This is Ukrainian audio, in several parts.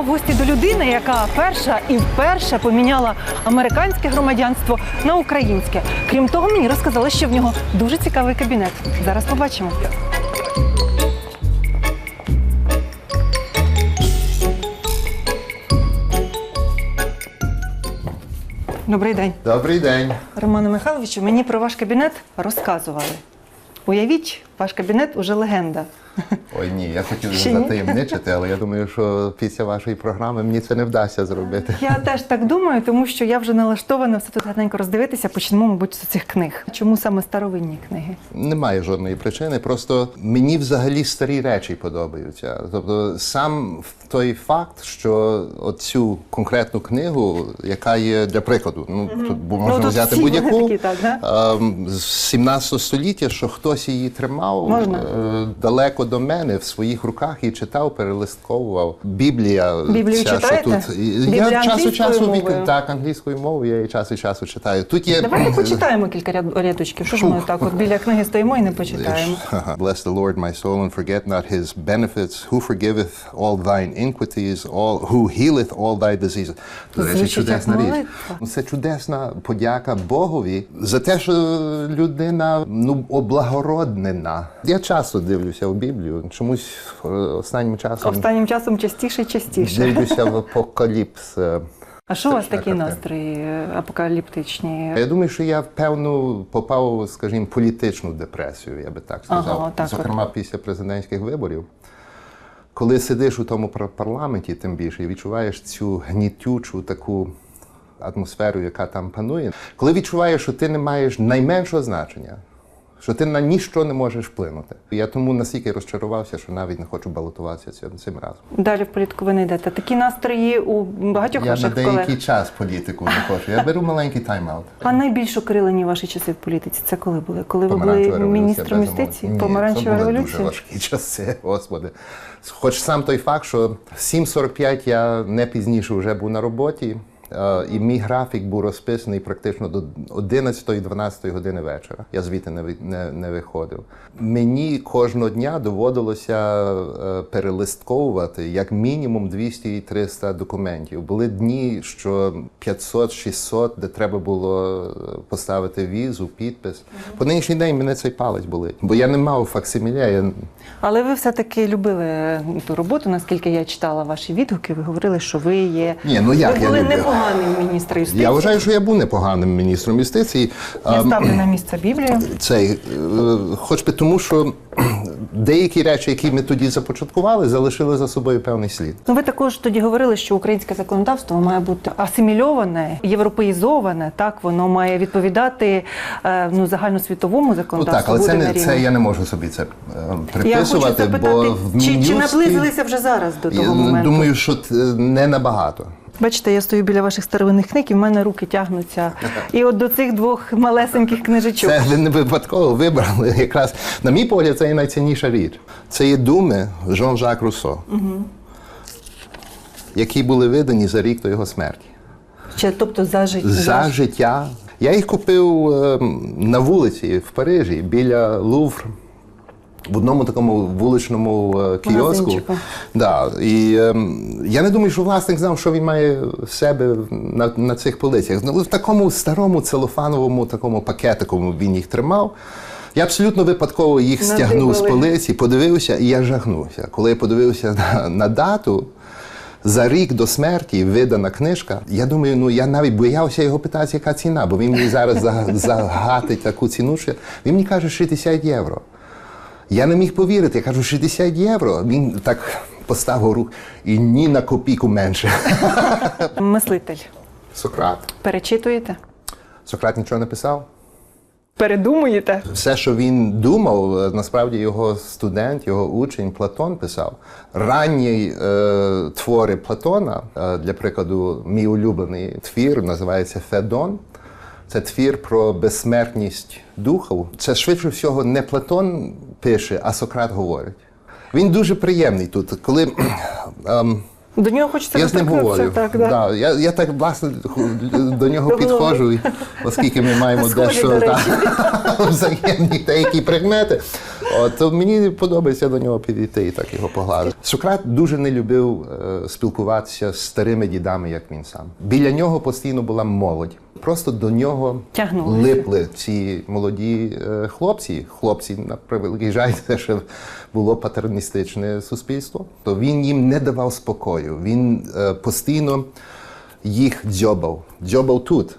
Йдемо в гості до людини, яка перша і вперше поміняла американське громадянство на українське. Крім того, мені розказали, що в нього дуже цікавий кабінет. Зараз побачимо. Добрий день. Добрий день. Романе Михайловичу, мені про ваш кабінет розказували. Уявіть, ваш кабінет уже легенда. Ой, ні, я хотів Ще ні? затаємничити, але я думаю, що після вашої програми мені це не вдасться зробити. Я теж так думаю, тому що я вже налаштована все тут гарненько роздивитися. Почнемо, мабуть, з цих книг. Чому саме старовинні книги? Немає жодної причини. Просто мені взагалі старі речі подобаються. Тобто, сам той факт, що оцю конкретну книгу, яка є для прикладу, ну тут можна тут взяти будь-яку да? ем, з 17 століття, що хтось її тримав Можна. е, далеко до мене в своїх руках і читав, перелистковував. Біблія, Біблію ця, читаєте? що тут Біблію я час часу від- мовою? так англійською мовою. Я її час від часу читаю. Тут є Давайте почитаємо кілька ряд- рядочків. Що ж ми так от біля книги стоїмо і не почитаємо? Bless the Lord, my soul, and forget not his benefits, who forgiveth all thine iniquities, all, who healeth all thy diseases. До речі, чудесна річ. Ну, Це чудесна подяка Богові за те, що людина ну, облагороднена. Я часто дивлюся в Біблію. Чомусь е, останнім часом Останнім часом частіше і частіше. дивлюся в апокаліпс. е, А що у вас такі картина. настрої е, апокаліптичні? Я думаю, що я певну попав, скажімо, політичну депресію, я би так сказав. Ага, так от. Зокрема, після президентських виборів. Коли сидиш у тому пар- парламенті, тим більше, і відчуваєш цю гнітючу таку атмосферу, яка там панує, коли відчуваєш, що ти не маєш найменшого значення, що ти на ніщо не можеш вплинути. Я тому настільки розчарувався, що навіть не хочу балотуватися цим, цим разом. Далі в політику ви не йдете. Такі настрої у багатьох Я на деякий колег. час політику не хочу. Я беру маленький тайм-аут. А найбільш окрилені ваші часи в політиці це коли були? Коли ви були міністром юстиції? Помаранчева це були революція? дуже важкі часи, господи. Хоч сам той факт, що в 7.45 я не пізніше вже був на роботі, і мій графік був розписаний практично до 11-12 години вечора. Я звідти не, не, не виходив. Мені кожного дня доводилося е, перелистковувати як мінімум 200-300 документів. Були дні, що 500-600, де треба було е, поставити візу, підпис. По нинішній день мене цей палець болить, бо я не мав факсиміля. Я Але ви все-таки любили ту роботу, наскільки я читала ваші відгуки, ви говорили, що ви є. Ні, ну як ви я були люблю? непоганим міністром юстиції. Я вважаю, що я був непоганим міністром юстиції. Я Ем, ставлю на місце Біблію. Цей, е, хоч би тому, що деякі речі, які ми тоді започаткували, залишили за собою певний слід. Ну, ви також тоді говорили, що українське законодавство має бути асимільоване, європеїзоване. Так воно має відповідати е, ну загальносвітовому Ну законодавству. так, але це не це я не можу собі це е, Я хочу приписувати, запитати, бо в чи, чи наблизилися вже зараз до того моменту? думаю, що не набагато. Бачите, я стою біля ваших старовинних книг, і в мене руки тягнуться. І от до цих двох малесеньких книжечок. Це ви не випадково вибрали. Якраз, на мій погляд, це є найцінніша річ. Це є думи Жан-Жак Руссо, які були видані за рік до його смерті. Ще, тобто за життя. За життя. Я їх купив ем, на вулиці в Парижі біля Лувр. В одному такому вуличному е, кіоску. Да. І ем, я не думаю, що власник знав, що він має в себе на, на цих полицях. Ну, в такому старому целофановому такому пакетику він їх тримав. Я абсолютно випадково їх стягнув з полиці, подивився, і я жахнувся. Коли я подивився на, на дату, за рік до смерті видана книжка. Я думаю, ну я навіть боявся його питати, яка ціна, бо він мені зараз загатить таку ціну, що він мені каже 60 євро. Я не міг повірити, я кажу, 60 євро. Він так поставив руку і ні на копійку менше. Мислитель. Сократ. Перечитуєте? Сократ нічого не писав. Передумуєте? Все, що він думав, насправді його студент, його учень Платон писав. Ранні е, твори Платона, е, для прикладу, мій улюблений твір називається Федон. Це твір про безсмертність духу. Це швидше всього не Платон пише, а Сократ говорить. Він дуже приємний тут. Коли ем, До нього хочеться я з ним говорю. Так, да. Да, я, я так власне до нього підходжу, оскільки ми маємо Схожі, дещо до взаємні деякі предмети. От мені подобається до нього підійти і так його погладити. Сократ дуже не любив е, спілкуватися з старими дідами, як він сам. Біля нього постійно була молодь. Просто до нього Тягнулися. липли ці молоді е, хлопці. Хлопці, на превеликий жаль, це ще було патерністичне суспільство. То він їм не давав спокою. Він е, постійно їх дзьобав. Дзьобав тут.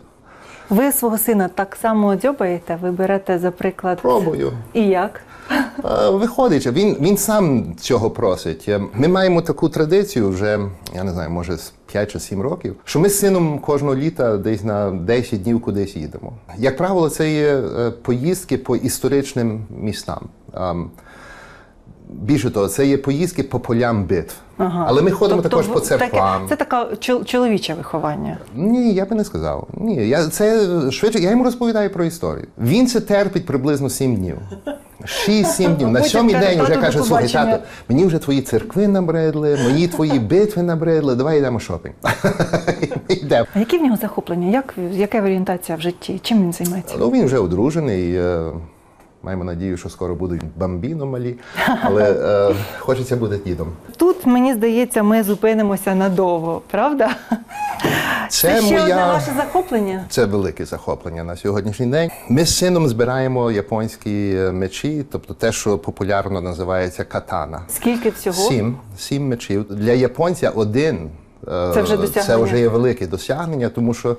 Ви свого сина так само дзьобаєте, ви берете за приклад. Пробую. І як? Е, Виходить, він, він сам цього просить. Е, Ми маємо таку традицію вже, я не знаю, може з 5 чи 7 років, що ми з сином кожного літа десь на 10 днів кудись їдемо. Як правило, це є е, поїздки по історичним містам. Більше того, це є поїздки по полям битв. Але ми ходимо також по церквам. Це таке чол- чоловіче виховання. Ні, я би не сказав. Ні, я це швидше. Я йому розповідаю про історію. Він це терпить приблизно сім днів. Шість-сім днів. На сьомий день вже каже: слухай, тато, мені вже твої церкви набридли, мої твої битви набридли. Давай йдемо шопінг. Йдемо. А які в нього захоплення? Як, яка орієнтація в житті? Чим він займається? Ну він вже одружений. Маємо надію, що скоро будуть бамбіно малі, але е, хочеться бути дідом. Тут, мені здається, ми зупинимося надовго, правда? Це ще моя- одне ваше захоплення. Це велике захоплення на сьогоднішній день. Ми з сином збираємо японські е, мечі, тобто те, що популярно називається катана. Скільки всього? Сім, сім мечів. Для японця один. Е, Це вже Це вже є велике досягнення, тому що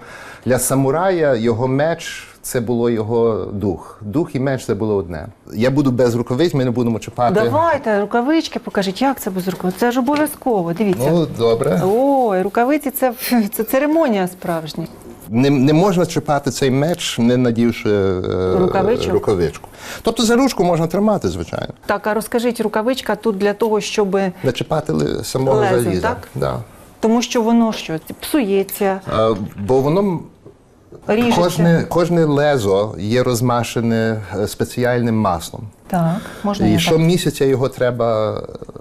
для самурая його меч це було його дух. Дух і меч це було одне. Я буду без рукавиць, ми не будемо чіпати. Давайте, рукавички покажіть, як це без рукавиць? Це ж обов'язково. Дивіться. Ну, добре. Ой, рукавиці це, це церемонія справжня. Не, не можна чіпати цей меч, не надівши е, Рукавичок? рукавичку. Тобто за ручку можна тримати, звичайно. Так, а розкажіть, рукавичка тут для того, щоб. Не чіпати самого Лезо, заліза. так? Да. Тому що воно що? Псується, Е, бо воно ріжеться. кожне, кожне лезо є розмашене е, спеціальним маслом. Так, можна І щомісяця його треба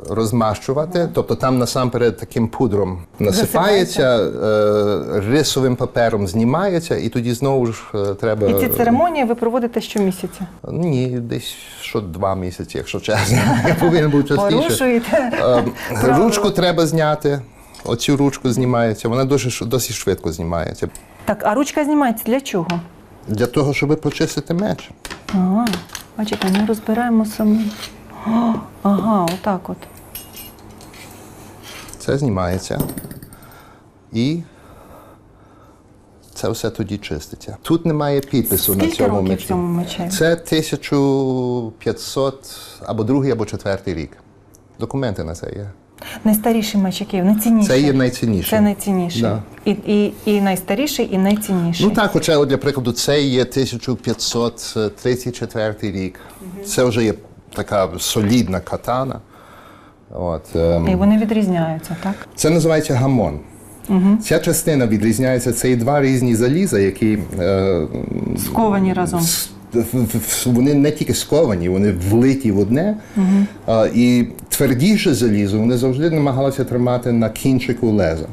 розмащувати, тобто там насамперед таким пудром насипається, е, рисовим папером знімається, і тоді знову ж треба. І ці церемонії ви проводите щомісяця. Ні, десь що два місяці, якщо чесно. Я повинен був частіше. Порушуєте. Ручку треба зняти. Оцю ручку знімається, вона дуже досить швидко знімається. Так, а ручка знімається для чого? Для того, щоб почистити меч. Ага, бачите, ми розбираємо самі. О, ага, отак от. Це знімається. І це все тоді чиститься. Тут немає підпису на цьому років мечі. цьому мечеві? Це 1500 або другий, або четвертий рік. Документи на це є. Найстаріший меч, який найцінніший. Це є найцінніше. Це найцінніший. Да. І, і, і найстаріший, і найцінніший. Ну так, хоча, для прикладу, це є 1534 рік. Це вже є така солідна катана. От, ем, І вони відрізняються, так? Це називається гамон. Ця частина відрізняється. Це є два різні заліза, які е, Сковані разом. Вони не тільки сковані, вони влиті в одне. А, і твердіше залізо вони завжди намагалися тримати на кінчику леза.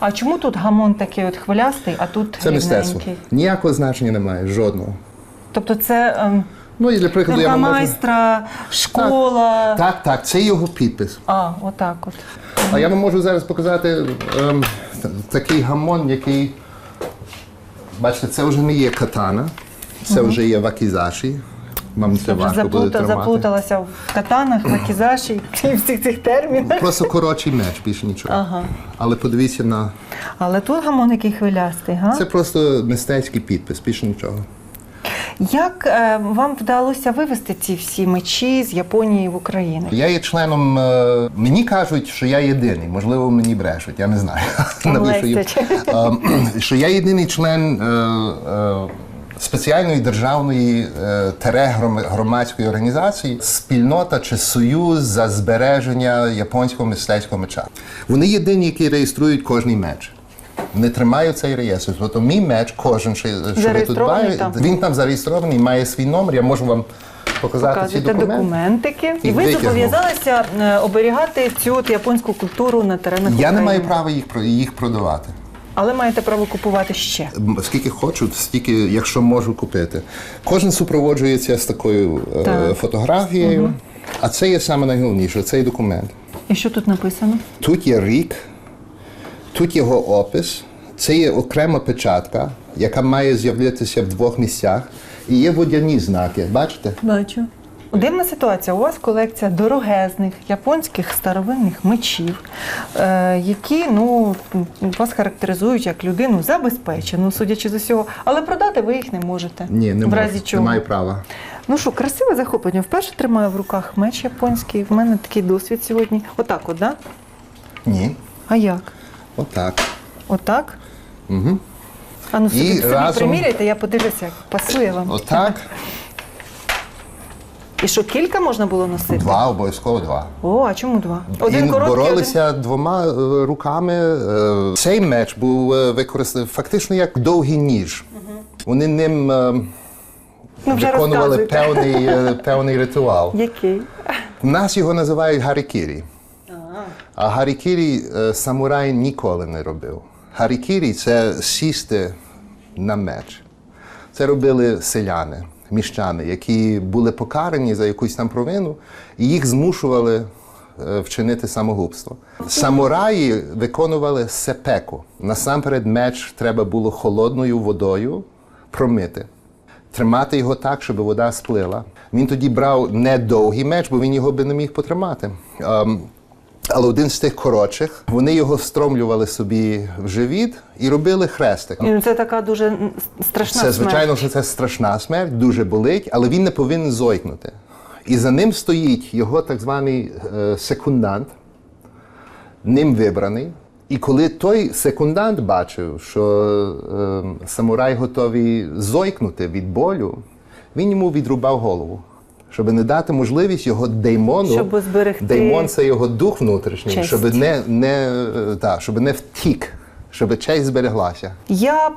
А чому тут гамон такий от хвилястий, а тут Це мистецтво. Ніякого значення немає, жодного. Тобто це ем, Ну і для прикладу я рука вам можу... майстра, школа. Так, так, це його підпис. А, отак от. А я вам можу зараз показати ем, такий гамон, який. Бачите, це вже не є катана, це вже є вакізаші. Вам це Я вже буде тримати. заплуталася в катанах, макізаші і всіх цих термінах. Просто коротший меч, більше нічого. Ага. Але подивіться на. Але тут гамон який хвилястий, га? Це просто мистецький підпис, більше нічого. Як е, вам вдалося вивезти ці всі мечі з Японії в Україну? Я є членом. е, Мені кажуть, що я єдиний, можливо, мені брешуть, я не знаю. Навіщо. Ем, Що я єдиний член е, е, спеціальної державної е, тере громадської організації спільнота чи союз за збереження японського мистецького меча. Вони єдині, які реєструють кожний меч. Вони тримають цей реєстр. Тобто мій меч, кожен, що, ви тут бачите, він там зареєстрований, має свій номер. Я можу вам показати ці документи. документики. І І ви зобов'язалися е, оберігати цю от японську культуру на теренах Я України. не маю права їх їх продавати. Але маєте право купувати ще. Скільки хочу, стільки, якщо можу купити. Кожен супроводжується з такою е, Так. фотографією, а це є саме найголовніше, цей документ. І що тут написано? Тут є рік, тут його опис, це є окрема печатка, яка має з'явитися в двох місцях. І є водяні знаки. Бачите? Бачу. Дивна ситуація. У вас колекція дорогезних японських старовинних мечів, е, які ну, вас характеризують як людину забезпечену, судячи з усього, але продати ви їх не можете. Ні, не в можу. разі чого. Не маю права. Ну що, красиве захоплення. Вперше тримаю в руках меч японський. В мене такий досвід сьогодні. Отак, от, да? Ні. А як? Отак. Отак? Угу. А ну собі, собі разом- приміряйте, я подивлюся, як пасує вам. Отак. І що кілька можна було носити? Два, обов'язково два. О, а чому два? Один і короткий, боролися двома е, руками. Е, Цей меч був е, використаний фактично як довгий ніж. Вони ним. Ну, вже виконували певний, певний ритуал. Який? У нас його називають гарікірі. А гарікірі е, самурай ніколи не робив. Гарікірі це сісти на меч. Це робили селяни, міщани, які були покарані за якусь там провину, і їх змушували е, вчинити самогубство. Самураї виконували сепеку. Насамперед, меч треба було холодною водою промити. Тримати його так, щоб вода сплила. Він тоді брав не довгий меч, бо він його би не міг потримати. Але один з тих коротших, вони його встромлювали собі в живіт і робили хрестик. І Це така дуже страшна Це смерть. звичайно, що це страшна смерть, дуже болить, але він не повинен зойкнути. І за ним стоїть його так званий е, секундант, ним вибраний. І коли той секундант бачив, що е, самурай готовий зойкнути від болю, він йому відрубав голову, щоб не дати можливість його деймону. Щоб зберегти Деймон це його дух внутрішній, честь. щоб не, не, е, та, щоб не втік, щоб честь збереглася. Я,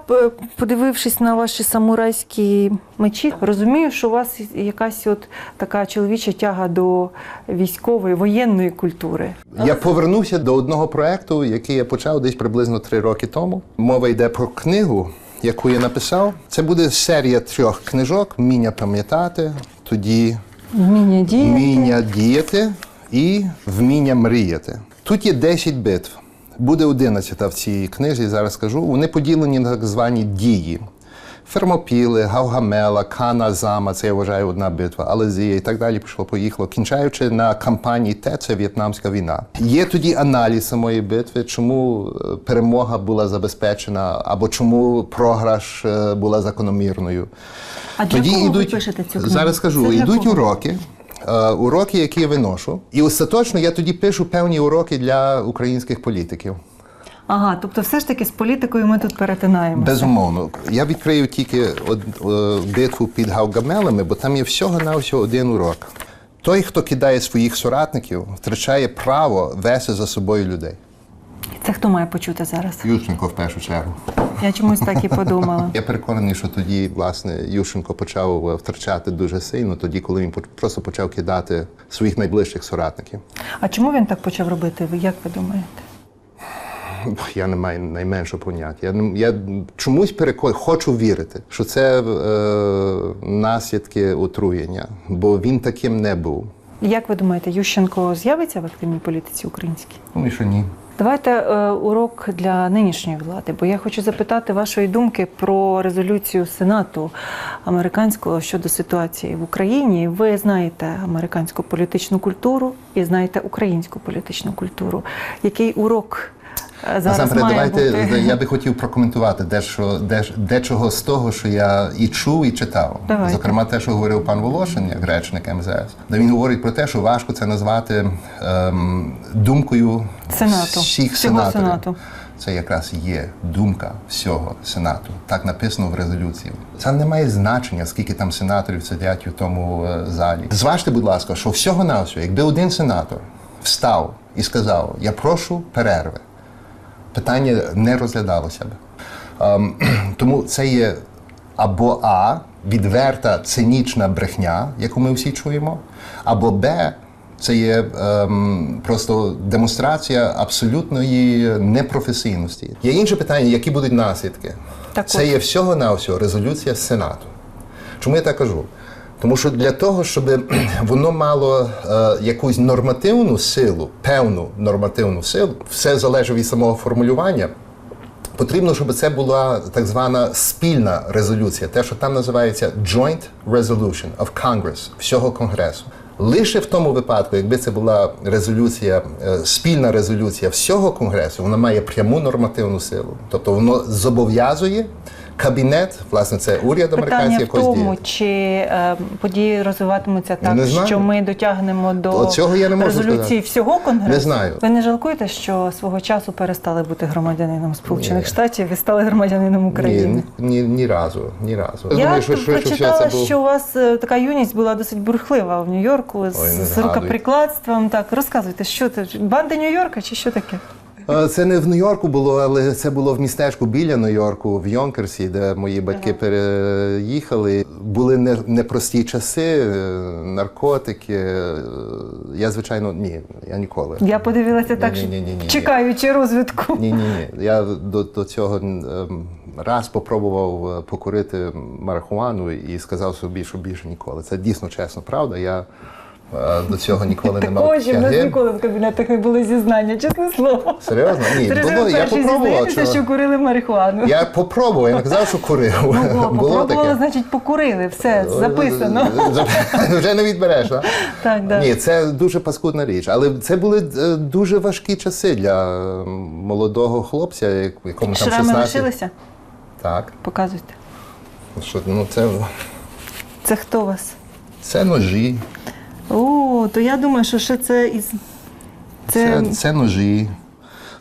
подивившись на ваші самурайські мечі, розумію, що у вас якась от така чоловіча тяга до військової, воєнної культури. Я повернувся до одного проекту, який я почав десь приблизно три роки тому. Мова йде про книгу, яку я написав. Це буде серія трьох книжок: вміння пам'ятати, тоді Вміння діяти. вміння діяти і вміння мріяти. Тут є 10 битв. Буде 11 в цій книзі, зараз скажу. Вони поділені на так звані дії. Фермопіли, Гавгамела, Кана Зама, це я вважаю одна битва, Алезія і так далі пішло, поїхало, кінчаючи на кампанії Т, це В'єтнамська війна. Є тоді аналіз самої битви, чому е, перемога була забезпечена, або чому програш е, була закономірною. А для кого ви пишете цю книгу? Зараз скажу, йдуть кого? уроки. е, Уроки, які я виношу, і остаточно я тоді пишу певні уроки для українських політиків. Ага, тобто все ж таки з політикою ми тут перетинаємося. Безумовно, я відкрию тільки од, е, битву під Гавгамелами, бо там є всього на всього один урок. Той, хто кидає своїх соратників, втрачає право вести за собою людей. Це хто має почути зараз? Ющенко в першу чергу. Я чомусь так і подумала. Я переконаний, що тоді, власне, Ющенко почав е, втрачати дуже сильно, тоді, коли він просто почав кидати своїх найближчих соратників. А чому він так почав робити? Як ви думаєте? Я не маю найменшого поняття. Я, я чомусь переконаний, хочу вірити, що це е, наслідки отруєння, бо він таким не був. Як ви думаєте, Ющенко з'явиться в активній політиці українській? Ну що ні. Давайте е, урок для нинішньої влади, бо я хочу запитати вашої думки про резолюцію Сенату американського щодо ситуації в Україні. Ви знаєте американську політичну культуру і знаєте українську політичну культуру. Який урок зараз Насамперед, має давайте бути? я би хотів прокоментувати дещо, деж, дечого з того, що я і чув, і читав. Давайте. Зокрема, те, що говорив пан Волошин, як речник МЗС, де він говорить про те, що важко це назвати ем, думкою Сенату. всіх Всього сенаторів. Сенату. Це якраз є думка всього сенату. Так написано в резолюції. Це не має значення, скільки там сенаторів сидять у тому е, залі. Зважте, будь ласка, що всього на всього, якби один сенатор встав і сказав: Я прошу перерви, питання не розглядалося б. Ем, тому це є або А, відверта цинічна брехня, яку ми всі чуємо, або Б, Це є ем, просто демонстрація абсолютної непрофесійності. Є інше питання, які будуть наслідки. Так це є всього на всього резолюція Сенату. Чому я так кажу? Тому що для того, щоб воно мало е, якусь нормативну силу, певну нормативну силу, все залежить від самого формулювання. Потрібно, щоб це була так звана спільна резолюція, те, що там називається Joint Resolution of Congress, всього Конгресу. Лише в тому випадку, якби це була резолюція, е, спільна резолюція всього Конгресу, вона має пряму нормативну силу. Тобто воно зобов'язує кабінет, власне, це уряд Питання американський в тому, чи е, події розвиватимуться так, не знаю. що ми дотягнемо до От цього я не можу резолюції сказати. всього конгресу. Не знаю. Ви не жалкуєте, що свого часу перестали бути громадянином Сполучених Ні. Штатів і стали громадянином України? Ні, ні, ні разу, ні разу. Я думаю, що швидше прочитала, це був- що у вас е, така юність була досить бурхлива в Нью-Йорку з, Ой, не з згадуй. рукоприкладством. Так, розказуйте, що це? Банда Нью-Йорка чи що таке? Е, Це не в Нью-Йорку було, але це було в містечку біля Нью-Йорку, в Йонкерсі, де мої батьки переїхали. Були не- непрості часи, е, наркотики. е, Я, звичайно, ні, я ніколи. Я подивилася так, що Ні-ні-ні-ні-ні. чекаючи розвитку. Ні, ні, ні. Я до, до цього ем, раз попробував е, покурити марихуану і сказав собі, що більше ніколи. Це дійсно чесно, правда. Я до цього ніколи не мав Також в нас ніколи в кабінетах не були зізнання, чесне слово. Серйозно? Ні, було, я попробував. чого- що курили марихуану. Я попробував, я не казав, що курив. Ну, Було, Було попробували, значить, покурили. Все, записано. Вже не відбереш, так? Так, да. Ні, це дуже паскудна річ. Але це були е, дуже важкі часи для е, молодого хлопця, як- якому там Шрами 16. лишилися? Так. Показуйте. Що, ну, це, Це хто у вас? це ножі, О, то я думаю, що ще це із. Це, це, це ножі.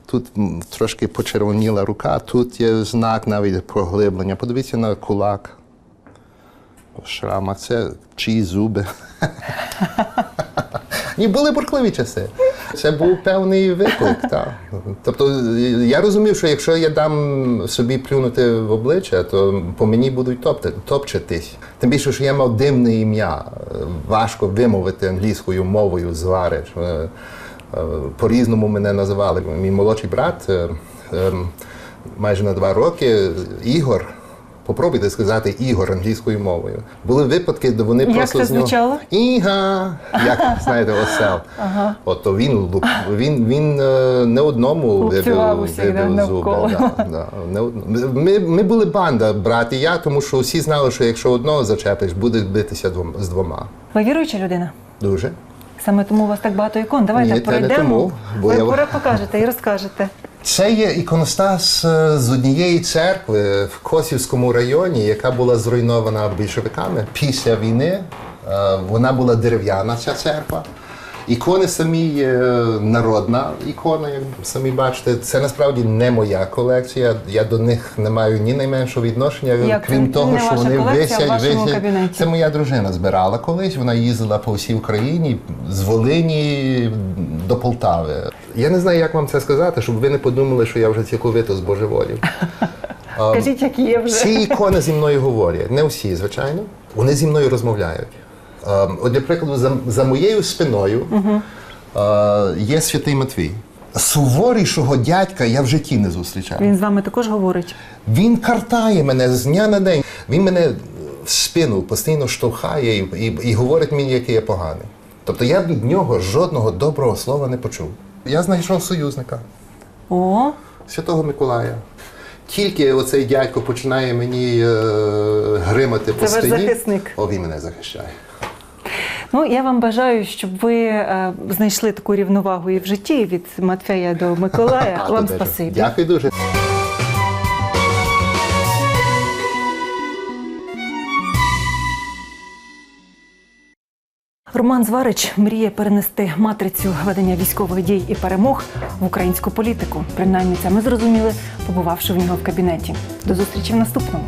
Тут трошки почервоніла рука, тут є знак навіть проглиблення. Подивіться на кулак. Шрама, це чиї зуби. Ні, були бурхливі часи. Це був певний виклик. Так. Тобто я розумів, що якщо я дам собі плюнути в обличчя, то по мені будуть топти, топчатись. Тим більше, що я мав дивне ім'я. Важко вимовити англійською мовою звари. Що, е, е, По-різному мене називали. Мій молодший брат е, майже на два роки Ігор. Попробуйте сказати Ігор англійською мовою. Були випадки, де вони Як просто це з нього звучало? Іга, як знаєте, осел. От то він луп- він, він е, не одному вибив, вибив зуби. Да, да, не од- ми, ми були банда, брат і я, тому що всі знали, що якщо одного зачепиш, буде битися з двома. Ви віруюча людина? Дуже. Саме тому у вас так багато ікон. Давайте Ні, пройдемо. тому, бо Ви я- покажете і розкажете. Це є іконостас е, з однієї церкви в Косівському районі, яка була зруйнована більшовиками після війни. Е, Вона була дерев'яна, ця церква. Ікони самі є народна ікона, як самі бачите. Це насправді не моя колекція. Я до них не маю ні найменшого відношення, Як крім того, що вони висять, висять. Це моя дружина збирала колись. Вона їздила по всій Україні з Волині до Полтави. Я не знаю, як вам це сказати, щоб ви не подумали, що я вже цілковито збожеволів. Кажіть, які є вже. Всі ікони зі мною говорять, не всі, звичайно. Вони зі мною розмовляють. Ем, От, для прикладу, за, за моєю спиною е, є святий Матвій. Суворішого дядька я в житті не зустрічав. Він з вами також говорить. Він картає мене з дня на день. Він мене в спину постійно штовхає і, і, і говорить мені, який я поганий. Тобто я від нього жодного доброго слова не почув. Я знайшов союзника. О, Святого Миколая. Тільки оцей дядько починає мені е, гримати по Це ваш захисник. О, він мене захищає. Ну я вам бажаю, щоб ви е, знайшли таку рівновагу і в житті від Матфея до Миколая. Вам спасибі. Дякую дуже. Роман Зварич мріє перенести матрицю ведення військових дій і перемог в українську політику. Принаймні це ми зрозуміли, побувавши в нього в кабінеті. До зустрічі в наступному.